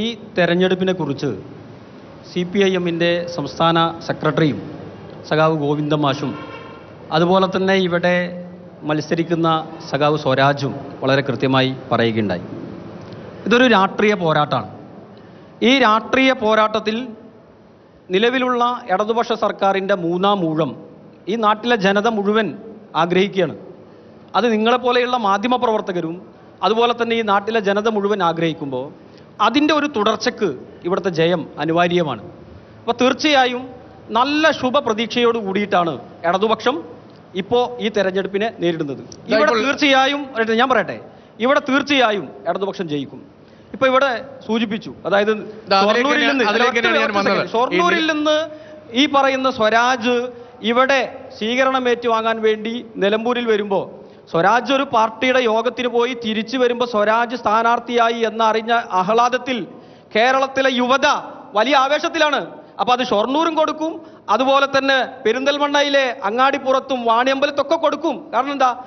ഈ തെരഞ്ഞെടുപ്പിനെ കുറിച്ച് സി പി ഐ എമ്മിന്റെ സംസ്ഥാന സെക്രട്ടറിയും സഖാവ് ഗോവിന്ദ മാഷും അതുപോലെ തന്നെ ഇവിടെ മത്സരിക്കുന്ന സഖാവ് സ്വരാജും വളരെ കൃത്യമായി പറയുകയുണ്ടായി. ഇതൊരു രാഷ്ട്രീയ പോരാട്ടമാണ് ഈ രാഷ്ട്രീയ പോരാട്ടത്തിൽ നിലവിലുള്ള ഇടതുപക്ഷ സർക്കാരിന്റെ മൂന്നാം ഊഴം ഈ നാട്ടിലെ ജനത മുഴുവൻ ആഗ്രഹിക്കുകയാണ്. അത് നിങ്ങളെപ്പോലെയുള്ള മാധ്യമപ്രവർത്തകരും അതുപോലെ തന്നെ ഈ നാട്ടിലെ ജനത മുഴുവൻ ആഗ്രഹിക്കുമ്പോൾ അതിന്റെ ഒരു തുടർച്ചയ്ക്ക് ഇവിടുത്തെ ജയം അനിവാര്യമാണ്. അപ്പോൾ തീർച്ചയായും നല്ല ശുഭ പ്രതീക്ഷയോട് കൂടിയിട്ടാണ് ഇടതുപക്ഷം ഇപ്പോൾ ഈ തെരഞ്ഞെടുപ്പിനെ നേരിടുന്നത്. ഇവിടെ തീർച്ചയായും ഞാൻ പറയട്ടെ ഇവിടെ തീർച്ചയായും ഇടതുപക്ഷം ജയിക്കും. ഇപ്പൊ ഇവിടെ സൂചിപ്പിച്ചു അതായത്. ഷൊർണൂരിൽ നിന്ന് ഈ പറയുന്ന സ്വരാജ് ഇവിടെ സ്വീകരണം ഏറ്റുവാങ്ങാൻ വേണ്ടി നിലമ്പൂരിൽ വരുമ്പോൾ സ്വരാജ് ഒരു പാർട്ടിയുടെ യോഗത്തിന് പോയി തിരിച്ചു വരുമ്പോൾ സ്വരാജ് സ്ഥാനാർത്ഥിയായി എന്നറിഞ്ഞ ആഹ്ലാദത്തിൽ കേരളത്തിലെ യുവത വലിയ ആവേശത്തിലാണ്. അപ്പോൾ അത് ഷൊർണൂരും കൊടുക്കും. അതുപോലെ തന്നെ പെരിന്തൽമണ്ണയിലെ അങ്ങാടിപ്പുറത്തും വാണിയമ്പലത്തൊക്കെ കൊടുക്കും. കാരണം എന്താ?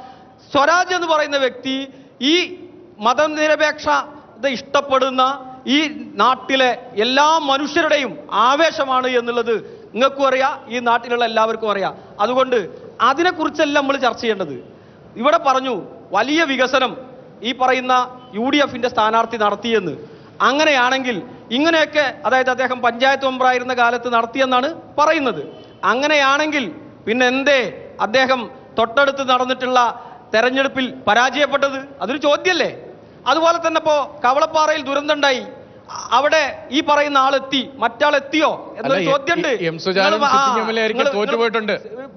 സ്വരാജ് എന്ന് പറയുന്ന വ്യക്തി ഈ മതനിരപേക്ഷത ഇഷ്ടപ്പെടുന്ന ഈ നാട്ടിലെ എല്ലാ മനുഷ്യരുടെയും ആവേശമാണ് എന്നുള്ളത് നിങ്ങൾക്കും അറിയാം. ഈ നാട്ടിലുള്ള എല്ലാവർക്കും അറിയാം. അതുകൊണ്ട് അതിനെക്കുറിച്ചല്ല നമ്മൾ ചർച്ച ചെയ്യേണ്ടത്. ഇവിടെ പറഞ്ഞു വലിയ വികസനം ഈ പറയുന്ന യു ഡി എഫിന്റെ സ്ഥാനാർത്ഥി നടത്തിയെന്ന്. അങ്ങനെയാണെങ്കിൽ ഇങ്ങനെയൊക്കെ അതായത് അദ്ദേഹം പഞ്ചായത്ത് മെമ്പറായിരുന്ന കാലത്ത് നടത്തിയെന്നാണ് പറയുന്നത്. അങ്ങനെയാണെങ്കിൽ പിന്നെ എന്തേ അദ്ദേഹം തൊട്ടടുത്ത് നടന്നിട്ടുള്ള തെരഞ്ഞെടുപ്പിൽ പരാജയപ്പെട്ടത്? അതൊരു ചോദ്യമല്ലേ? അതുപോലെ തന്നെ ഇപ്പോ കവളപ്പാറയിൽ ദുരന്തമുണ്ടായി അവിടെ ഈ പറയുന്ന ആളെത്തി മറ്റാൾ എത്തിയോ എന്നൊരു ചോദ്യമുണ്ട്.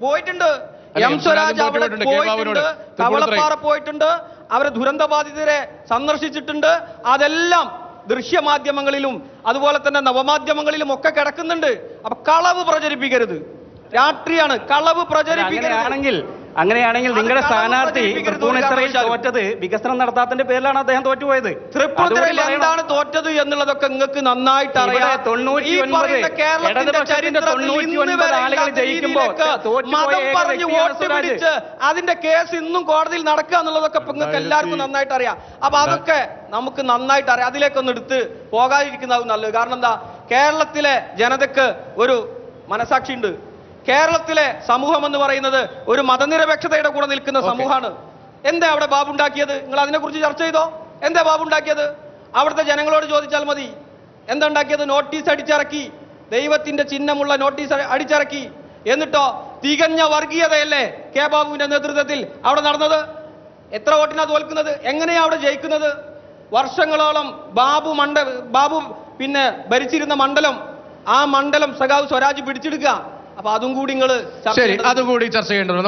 പോയിട്ടുണ്ട്. എം സ്വരാജ് അവിടെ പോയിട്ടുണ്ട്. കവളപ്പാറ പോയിട്ടുണ്ട് അവരെ ദുരന്തബാധിതരെ സന്ദർശിച്ചിട്ടുണ്ട്. അതെല്ലാം ദൃശ്യമാധ്യമങ്ങളിലും അതുപോലെ തന്നെ നവമാധ്യമങ്ങളിലും ഒക്കെ കിടക്കുന്നുണ്ട്. അപ്പൊ കളവ് പ്രചരിപ്പിക്കരുത്. രാത്രിയാണ് കളവ് പ്രചരിപ്പിക്കരുത്. അങ്ങനെയാണെങ്കിൽ നിങ്ങളുടെ സ്ഥാനാർത്ഥി തൃപ്പൂണിത്തറയിൽ. തോറ്റത് വികസനം നടത്താത്തതിന്റെ പേരിലാണ് അദ്ദേഹം തോറ്റുപോയത്. തൃപ്പൂണിത്തുറയിൽ എന്താണ് തോറ്റത് എന്നുള്ളതൊക്കെ നിങ്ങൾക്ക് നന്നായിട്ട് അറിയാം തൊണ്ണൂറ്റി ഈ ഒൻപത് ഇടതുപക്ഷത്തിന്റെ തൊണ്ണൂറ്റി ആളുകൾ വോട്ട് പിടിച്ച് അതിന്റെ കേസ് ഇന്നും കോടതിയിൽ നടക്കുക എന്നുള്ളതൊക്കെ നിങ്ങൾക്ക് എല്ലാവർക്കും നന്നായിട്ട് അറിയാം അപ്പൊ അതൊക്കെ നമുക്ക് നന്നായിട്ട് അറിയാം അതിലേക്കൊന്ന് എടുത്ത് പോകാതിരിക്കുന്നതാവും നല്ലത്. കാരണം എന്താ? കേരളത്തിലെ ജനതക്ക് ഒരു മനസാക്ഷി ഉണ്ട് കേരളത്തിലെ സമൂഹം എന്ന് പറയുന്നത് ഒരു മതനിരപേക്ഷതയുടെ കൂടെ നിൽക്കുന്ന സമൂഹമാണ്. എന്താ അവിടെ ബാബു ഉണ്ടാക്കിയത് നിങ്ങൾ അതിനെക്കുറിച്ച് ചർച്ച ചെയ്തോ? എന്താ ബാബു ഉണ്ടാക്കിയത് അവിടുത്തെ ജനങ്ങളോട് ചോദിച്ചാൽ മതി. എന്താ ഉണ്ടാക്കിയത്? നോട്ടീസ് അടിച്ചിറക്കി. ദൈവത്തിന്റെ ചിഹ്നമുള്ള നോട്ടീസ് അടിച്ചിറക്കി. എന്നിട്ടോ തികഞ്ഞ വർഗീയതയല്ലേ കെ ബാബുവിന്റെ നേതൃത്വത്തിൽ അവിടെ നടന്നത്? എത്ര വോട്ടിനാ തോൽക്കുന്നത്? എങ്ങനെയാ അവിടെ ജയിക്കുന്നത്? വർഷങ്ങളോളം ബാബു മണ്ഡ ബാബു പിന്നെ ഭരിച്ചിരുന്ന മണ്ഡലം ആ മണ്ഡലം സഖാവ് സ്വരാജ് പിടിച്ചെടുക്കുക. അപ്പൊ അതും കൂടി നിങ്ങൾ ശരി അതുകൂടി ചർച്ച ചെയ്യേണ്ടതുണ്ട്. നമുക്ക്